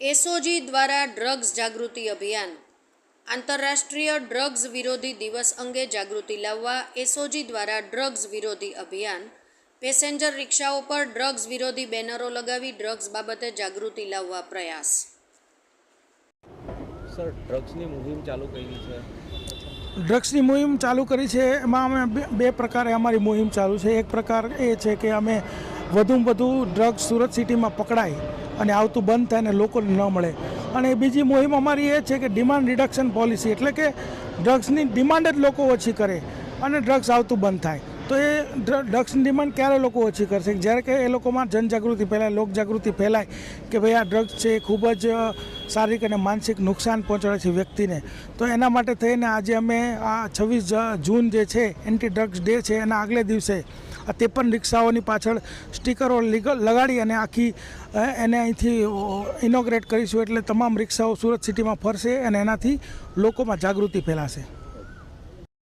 SOG દ્વારા drugs જાગૃતિ અભિયાન. આંતરરાષ્ટ્રીય ડ્રગ્સ વિરોધી દિવસ અંગે જાગૃતિ લાવવા એસઓજી દ્વારા ડ્રગ્સ વિરોધી અભિયાન. પેસેન્જર રિક્ષાઓ પર ડ્રગ્સ વિરોધી બેનરો લગાવી ડ્રગ્સ બાબતે જાગૃતિ લાવવા પ્રયાસ. સર ડ્રગ્સની મુહિમ ચાલુ કરી છે. ડ્રગ્સની મુહિમ ચાલુ કરી છે. એમાં અમે બે- બે પ્રકારે અમારી મુહિમ ચાલુ છે. એક પ્રકાર એ છે કે અમે વધુમાં વધુ ડ્રગ્સ સુરત સિટીમાં પકડાય અને આવતું બંધ થાય અને લોકોને ન મળે. અને બીજી મોહિમ અમારી એ છે કે ડિમાન્ડ રિડક્શન પોલિસી એટલે કે ડ્રગ્સની ડિમાન્ડ જ લોકો ઓછી કરે અને ડ્રગ્સ આવતું બંધ થાય. તો એ ડ્ર- ડ્રગ્સની ડિમાન્ડ ક્યારે લોકો ઓછી કરશે? જ્યારે કે એ લોકોમાં જનજાગૃતિ ફેલાય, લોકજાગૃતિ ફેલાય કે ભાઈ આ ડ્રગ્સ છે એ ખૂબ જ શારીરિક અને માનસિક નુકસાન પહોંચાડે છે વ્યક્તિને. તો એના માટે થઈને આજે અમે આ છવ્વીસ જૂન જે છે એન્ટી ડ્રગ્સ ડે છે એના આગલે દિવસે આ ત્રેપન રિક્ષાઓની પાછળ સ્ટીકરો લગાડી અને આખી એને અહીંથી ઇનોગ્રેટ કરીશું એટલે તમામ રિક્ષાઓ સુરત સિટીમાં ફરશે અને એનાથી લોકોમાં જાગૃતિ ફેલાશે.